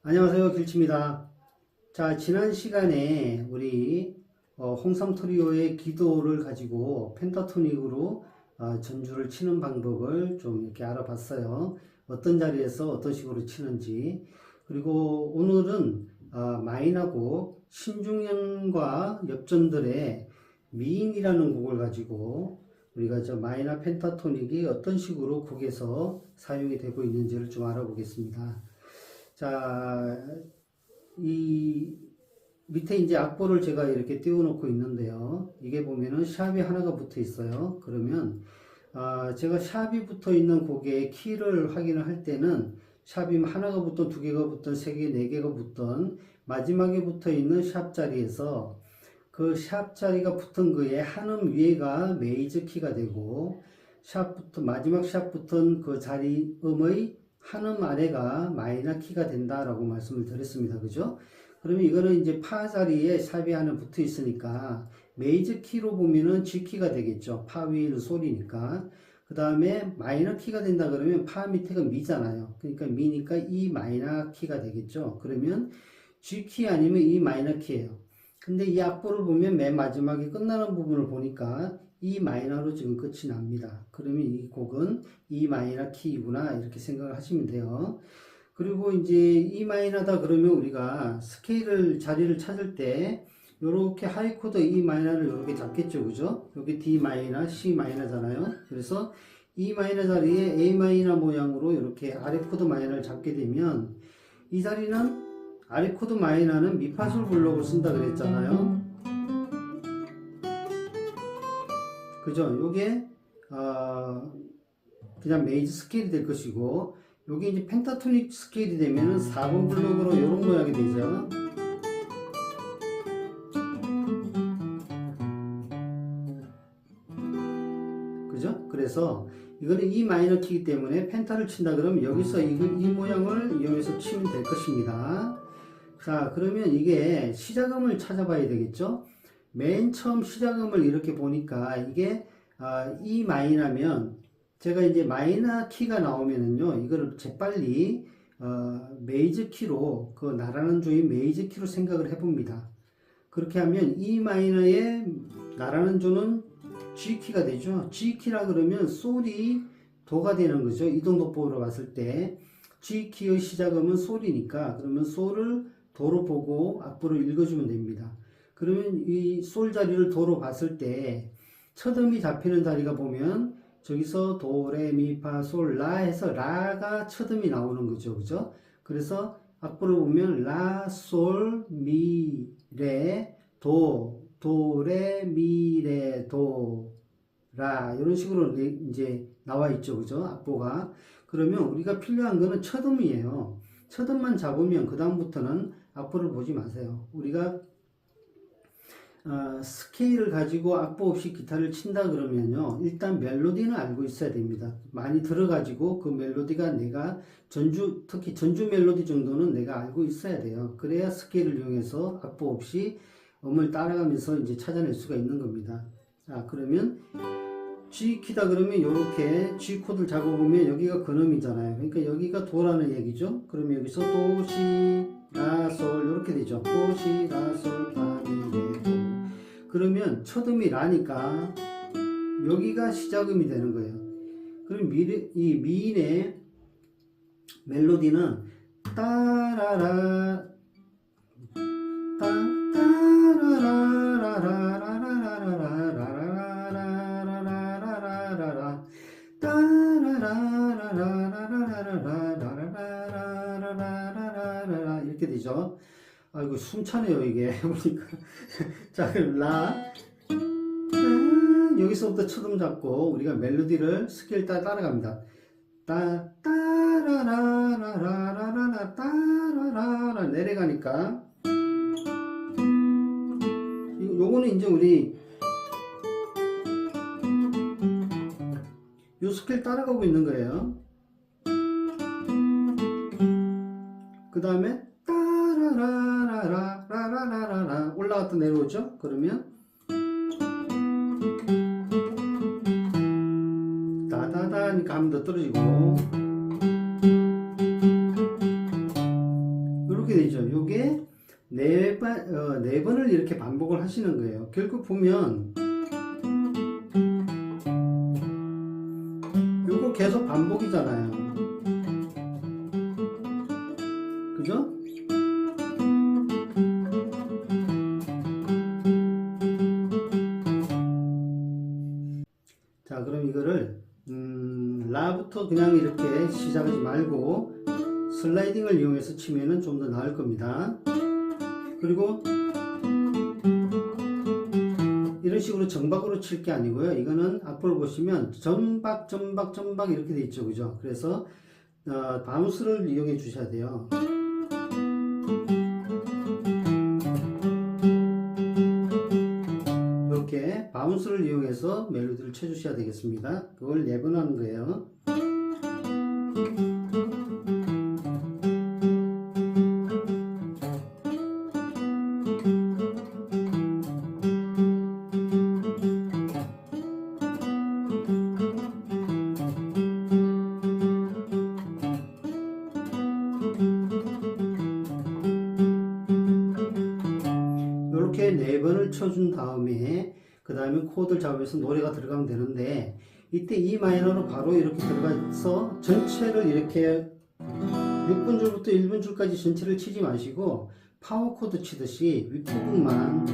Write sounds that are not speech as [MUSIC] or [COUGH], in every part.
안녕하세요 길치입니다. 자 지난 시간에 우리 어, 홍삼 트리오의 기도를 가지고 펜타토닉으로 어, 전주를 치는 방법을 좀 이렇게 알아봤어요. 어떤 자리에서 어떤 식으로 치는지. 그리고 오늘은 어, 마인하고 신중현과 엽전들의 미인이라는 곡을 가지고 우리가 저 마이너 펜타토닉이 어떤 식으로 곡에서 사용이 되고 있는지를 좀 알아보겠습니다. 자, 이 밑에 이제 악보를 제가 이렇게 띄워놓고 있는데요. 이게 보면은 샵이 하나가 붙어 있어요. 그러면 아, 제가 샵이 붙어 있는 곡의 키를 확인을 할 때는 샵이 하나가 붙던 두 개가 붙던 세 개, 네 개가 붙던 마지막에 붙어 있는 샵 자리에서 그 샵 자리가 붙은 거에 한음 위에가 메이저 키가 되고 샵부터 마지막 샵 붙은 그 자리 음의 한음 아래가 마이너 키가 된다라고 말씀을 드렸습니다. 그죠? 그러면 이거는 이제 파 자리에 샵이 하나 붙어 있으니까 메이저 키로 보면은 G 키가 되겠죠. 파 위는 솔이니까. 그 다음에 마이너 키가 된다 그러면 파 밑에가 미잖아요. 그러니까 미니까 E 마이너 키가 되겠죠. 그러면 G 키 아니면 E 마이너 키예요. 근데 이 악보를 보면 맨 마지막에 끝나는 부분을 보니까 E 마이너로 지금 끝이 납니다. 그러면 이 곡은 E 마이너 키이구나 이렇게 생각을 하시면 돼요. 그리고 이제 E 마이너다 그러면 우리가 스케일을 자리를 찾을 때 요렇게 하이 코드 E 마이너를 이렇게 잡겠죠, 그죠? 여기 D 마이너, C 마이너잖아요. 그래서 E 마이너 자리에 A 마이너 모양으로 이렇게 아래 코드 마이너를 잡게 되면 이 자리는 아래 코드 마이너는 미파솔 블록을 쓴다 그랬잖아요. 그죠? 요게 어, 그냥 메이저 스케일이 될 것이고 요게 이제 펜타토닉 스케일이 되면은 4번 블록으로 이런 모양이 되죠. 그죠? 그래서 이거는 E 마이너 키이기 때문에 펜타를 친다 그러면 여기서 이, 이 모양을 이용해서 치면 될 것입니다. 자, 그러면 이게 시작음을 찾아봐야 되겠죠? 맨 처음 시작음을 이렇게 보니까 이게 아, E 마이너면 제가 이제 마이너 키가 나오면은요, 이거를 재빨리 어, 메이저 키로 그 나라는 조인 메이저 키로 생각을 해봅니다. 그렇게 하면 E 마이너의 나라는 조는 G 키가 되죠. G 키라 그러면 솔이 도가 되는 거죠. 이동도법으로 봤을 때 G 키의 시작음은 솔이니까 그러면 솔을 도로 보고 악보를 읽어주면 됩니다. 그러면 이 솔 자리를 도로 봤을 때 첫음이 잡히는 자리가 보면 저기서 도, 레, 미, 파, 솔, 라 해서 라가 첫음이 나오는 거죠. 그죠? 그래서 악보를 보면 라, 솔, 미, 레, 도, 도, 레, 미, 레, 도, 라 이런 식으로 이제 나와 있죠. 그죠? 악보가. 그러면 우리가 필요한 거는 첫음이에요. 첫음만 잡으면 그 다음부터는 악보를 보지 마세요. 우리가 어, 스케일을 가지고 악보 없이 기타를 친다 그러면요. 일단 멜로디는 알고 있어야 됩니다. 많이 들어가지고 그 멜로디가 내가 전주, 특히 전주 멜로디 정도는 내가 알고 있어야 돼요. 그래야 스케일을 이용해서 악보 없이 음을 따라가면서 이제 찾아낼 수가 있는 겁니다. 자, 그러면 G 키다 그러면 이렇게 G 코드를 잡아보면 여기가 근음이잖아요. 그러니까 여기가 도라는 얘기죠. 그러면 여기서 도, 시, 라, 솔 이렇게 되죠. 도, 시, 라, 솔, 파, 미. 그러면 첫음이 라니까 여기가 시작음이 되는 거예요. 그럼 미, 이 미인의 멜로디는 따라라 따 이렇게 되죠. 아이고 숨차네요 이게. [LAUGHS] 보니까. [LAUGHS] 자 그럼 라. 음, 여기서부터 첫음 잡고 우리가 멜로디를 스케일 따라 따라갑니다. 따 따라라라라라라 따라라라 내려가니까. 요- 요거는 이제 우리 요 스케일 따라가고 있는 거예요. 그 다음에 따 라라라라라. 올라갔다 내려오죠? 그러면 따다다니까 하면 더 떨어지고. 이렇게 되죠. 요게 네, 어, 네 번을 이렇게 반복을 하시는 거예요. 결국 보면 시작하지 말고 슬라이딩을 이용해서 치면은 좀 더 나을 겁니다. 그리고 이런 식으로 정박으로 칠 게 아니고요. 이거는 앞으로 보시면 전박, 전박, 전박 이렇게 돼 있죠. 그죠? 그래서 어, 바운스를 이용해 주셔야 돼요. 이렇게 바운스를 이용해서 멜로디를 쳐주셔야 되겠습니다. 그걸 네 번 하는 거예요. 쳐준 다음에 그 다음에 코드를 잡으면서 노래가 들어가면 되는데 이때 E 마이너로 바로 이렇게 들어가서 전체를 이렇게 6분 줄부터 1분 줄까지 전체를 치지 마시고 파워 코드 치듯이 윗부분만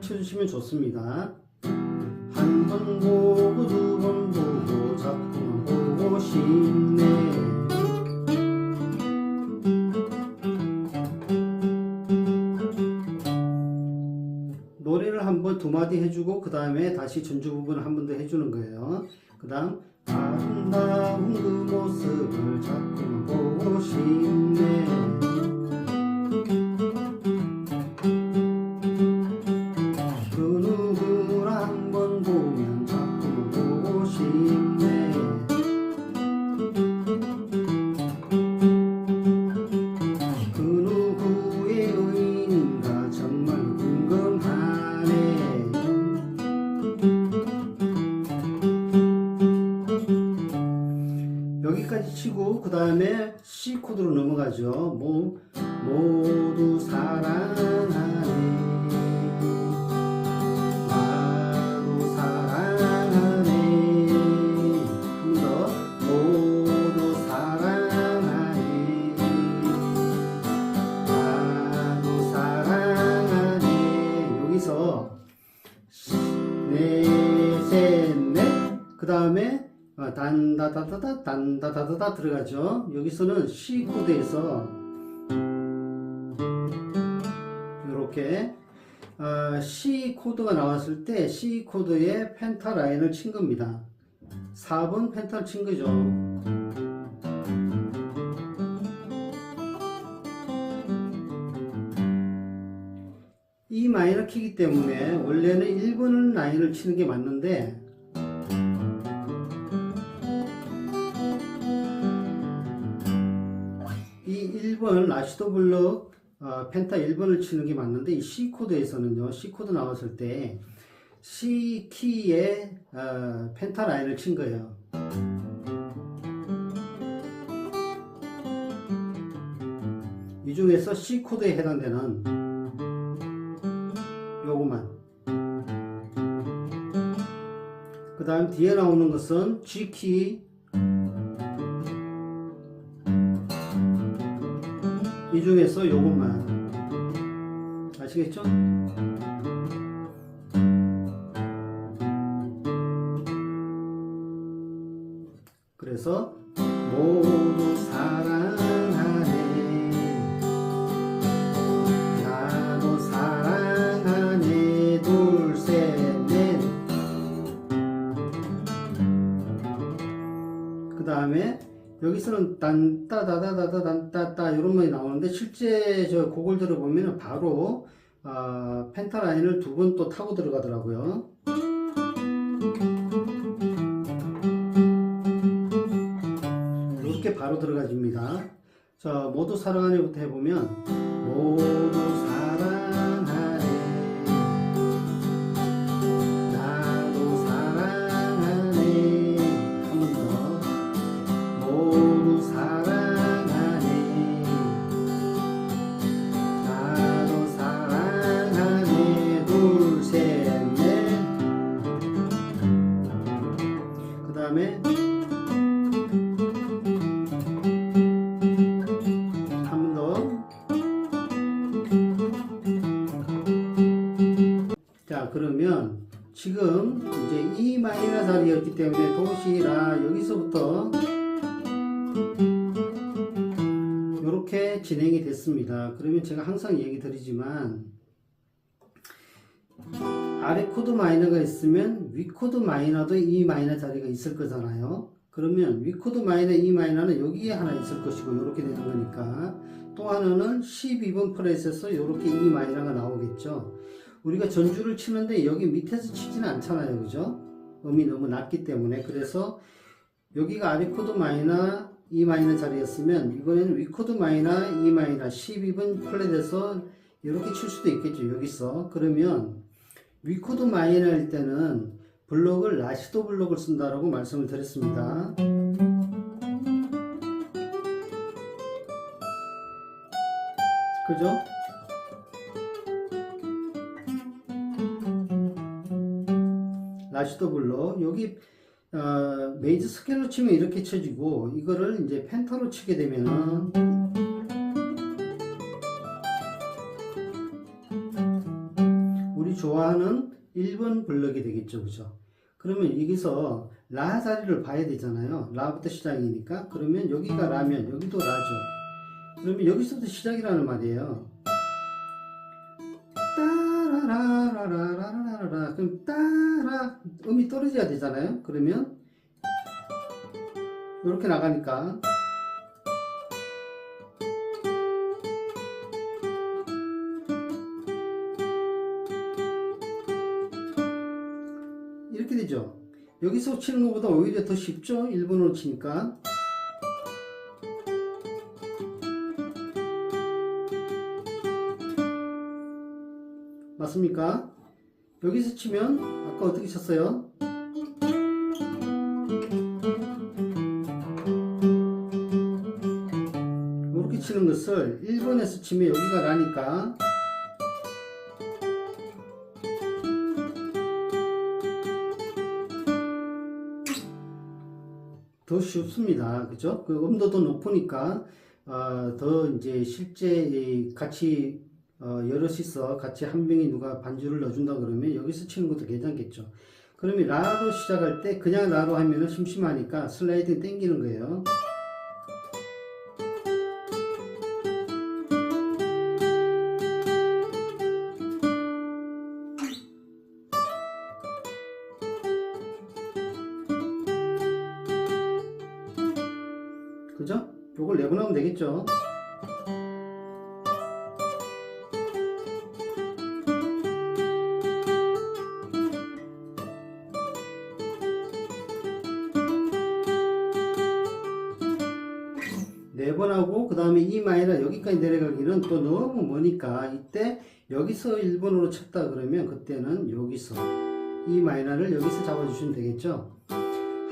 쳐주시면 좋습니다. 한 번 보고 두 번 보고 자꾸만 보고 싶네 두 마디 해주고 그 다음에 다시 전주 부분을 한 번 더 해주는 거예요. 그 다음 아름다운 그 모습을 자꾸만 보고 싶네 다음에 C 코드로 넘어가죠. 모, 모두 사랑 단다다다다 단다다다다 들어가죠. 여기서는 C 코드에서 이렇게 어, C 코드가 나왔을 때 C 코드에 펜타 라인을 친 겁니다. 4번 펜타를 친 거죠. 이 마이너 키기 때문에 원래는 1번 라인을 치는 게 맞는데 1번 라시도 블럭 어, 펜타 1번을 치는 게 맞는데 이 C 코드에서는요 C 코드 나왔을 때 C 키에 어, 펜타 라인을 친 거예요. 이 중에서 C 코드에 해당되는 요거만 그 다음 뒤에 나오는 것은 G 키 이 중에서 요것만. 아시겠죠? 그래서 모두 사랑하네. 나도 사랑하네. 둘셋넷. 그 다음에 여기서는 딴따다다다다 딴따따 이런 말이 나오는데 실제 저 곡을 들어보면 바로 아, 펜타 라인을 두 번 또 타고 들어가더라고요. 이렇게 바로 들어가집니다. 자, 모두 사랑하네부터 해보면 모두 사랑하네 자리였기 때문에 도시라 여기서부터 이렇게 진행이 됐습니다. 그러면 제가 항상 얘기 드리지만 아래 코드 마이너가 있으면 위 코드 마이너도 이 마이너 자리가 있을 거잖아요. 그러면 위 코드 마이너 이 마이너는 여기에 하나 있을 것이고 이렇게 되는 거니까 또 하나는 12번 프렛에서 이렇게 이 마이너가 나오겠죠. 우리가 전주를 치는데 여기 밑에서 치지는 않잖아요. 그죠? 음이 너무 낮기 때문에 그래서 여기가 아래 코드 마이너 E 마이너 자리였으면 이번에는 위 코드 마이너 E 마이너 12번 플랫에서 이렇게 칠 수도 있겠죠. 여기서 그러면 위 코드 마이너일 때는 블록을 라시도 블록을 쓴다라고 말씀을 드렸습니다. 그죠? 블록 여기 어, 메이저 스케일로 치면 이렇게 쳐지고 이거를 이제 펜타로 치게 되면은 우리 좋아하는 1번 블럭이 되겠죠. 그죠? 그러면 여기서 라 자리를 봐야 되잖아요. 라부터 시작이니까. 그러면 여기가 라면 여기도 라죠. 그러면 여기서부터 시작이라는 말이에요. 따라라라라라 라라. 그럼 따라 음이 떨어져야 되잖아요. 그러면 이렇게 나가니까. 이렇게 되죠. 여기서 치는 것보다 오히려 더 쉽죠? 일본어로 치니까. 맞습니까? 여기서 치면 아까 어떻게 쳤어요? 이렇게 치는 것을 1번에서 치면 여기가 라니까 더 쉽습니다. 그죠? 그 음도도 높으니까 어, 더 이제 실제 이 같이 어, 여럿이서 같이 한 명이 누가 반주를 넣어준다 그러면 여기서 치는 것도 괜찮겠죠. 그러면 라로 시작할 때 그냥 라로 하면은 심심하니까 슬라이드 땡기는 거예요. 그죠? 요걸 내고 나면 되겠죠. 네 번 하고 그 다음에 E 마이너 여기까지 내려가기는 또 너무 머니까 이때 여기서 1번으로 쳤다 그러면 그때는 여기서 E 마이너를 여기서 잡아주시면 되겠죠?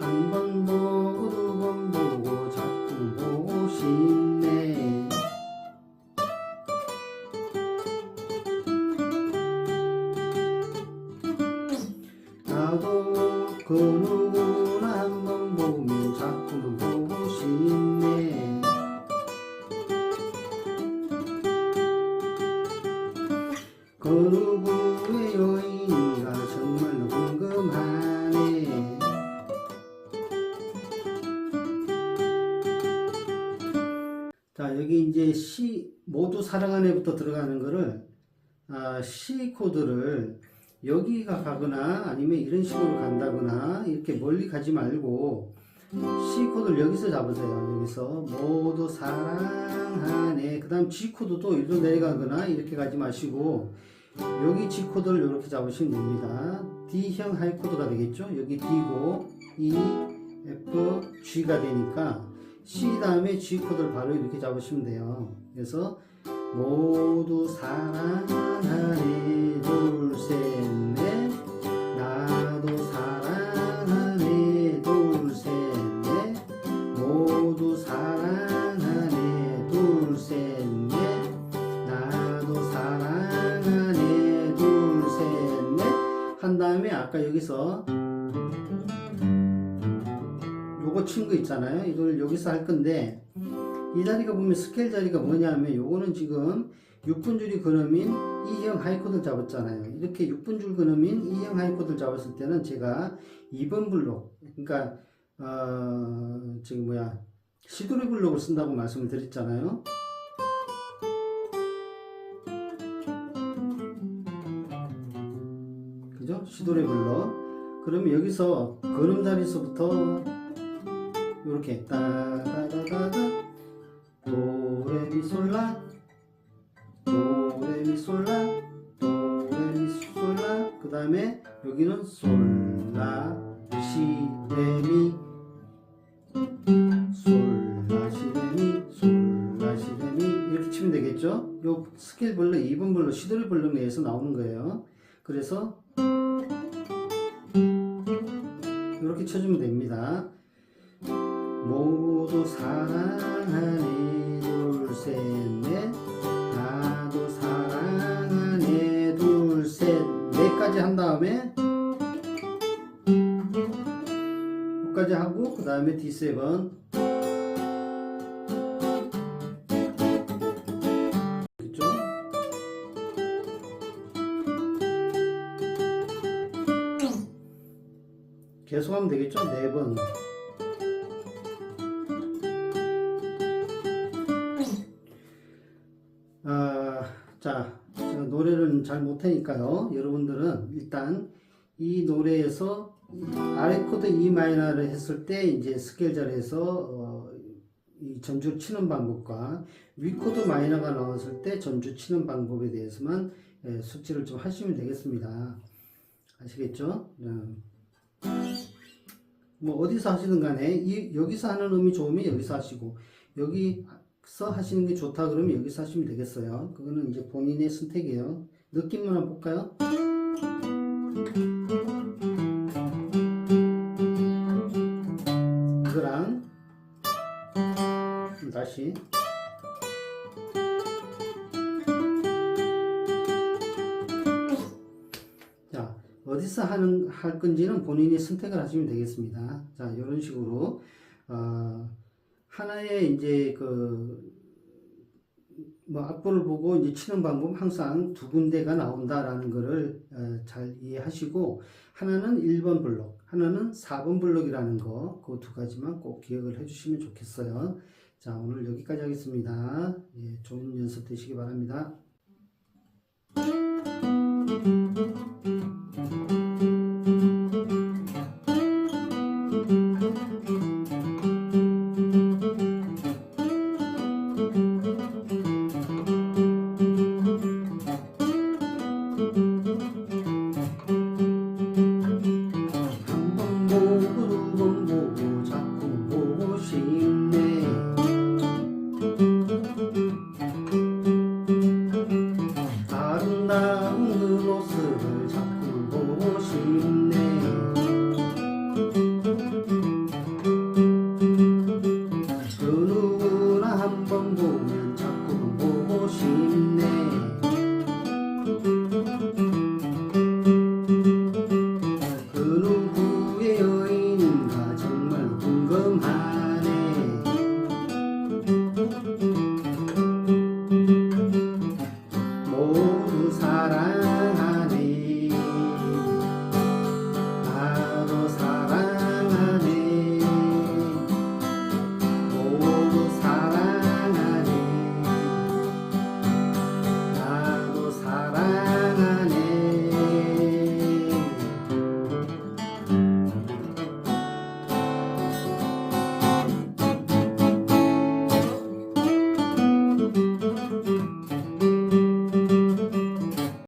한번 보고 두번보 그 누구의 여인가 정말로 궁금하네 자 여기 이제 C 모두 사랑하네부터 들어가는 거를 아, C 코드를 여기가 가거나 아니면 이런 식으로 간다거나 이렇게 멀리 가지 말고 C 코드를 여기서 잡으세요. 여기서 모두 사랑하네. 그 다음 G 코드도 이리로 내려가거나 이렇게 가지 마시고 여기 G 코드를 이렇게 잡으시면 됩니다. D형 하이 코드가 되겠죠. 여기 D고 E, F, G가 되니까 C 다음에 G 코드를 바로 이렇게 잡으시면 돼요. 그래서 모두 사랑하네 둘셋넷 아까 여기서 요거 친 거 있잖아요 이걸 여기서 할 건데 이 자리가 보면 스케일 자리가 뭐냐면 요거는 지금 6분줄이 근음인 E형 하이코드를 잡았잖아요. 이렇게 6분줄 근음인 E형 하이코드를 잡았을 때는 제가 2번 블록, 그러니까 어, 지금 뭐야 시도리 블록을 쓴다고 말씀을 드렸잖아요. 시도리 블록. 그러면 여기서 근음 자리에서부터 이렇게 따다다다다 도레미솔라 도레미솔라 도레미솔라 그 다음에 여기는 솔라 시레미 솔라 시레미 솔라 시레미 이렇게 치면 되겠죠? 요 스케일 블록 2번 블록 시도리 블록 내에서 나오는 거예요. 그래서 쳐주면 됩니다. 모두 사랑하네. 둘셋넷. 나도 사랑하네. 둘셋 넷까지 한 다음에 여기까지 하고 그 다음에 D7 계속하면 되겠죠? 네 번 아, 자, 제가 노래를 잘 못하니까요. 여러분들은 일단 이 노래에서 아래 코드 E 마이너를 했을 때 이제 스케일 자리에서 어, 이 전주 치는 방법과 위 코드 마이너가 나왔을 때 전주 치는 방법에 대해서만 예, 숙지를 좀 하시면 되겠습니다. 아시겠죠? 음. 뭐 어디서 하시든 간에 이, 여기서 하는 음이 좋으면 여기서 하시고 여기서 하시는 게 좋다 그러면 여기서 하시면 되겠어요. 그거는 이제 본인의 선택이에요. 느낌만 한번 볼까요? 이거랑 다시 어디서 하는 할 건지는 본인이 선택을 하시면 되겠습니다. 자 이런 식으로 어, 하나의 이제 그 뭐 악보를 보고 이제 치는 방법 항상 두 군데가 나온다라는 거를 어, 잘 이해하시고 하나는 1번 블록, 하나는 4번 블록이라는 거, 그 두 가지만 꼭 기억을 해주시면 좋겠어요. 자, 오늘 여기까지 하겠습니다. 예, 좋은 연습 되시기 바랍니다.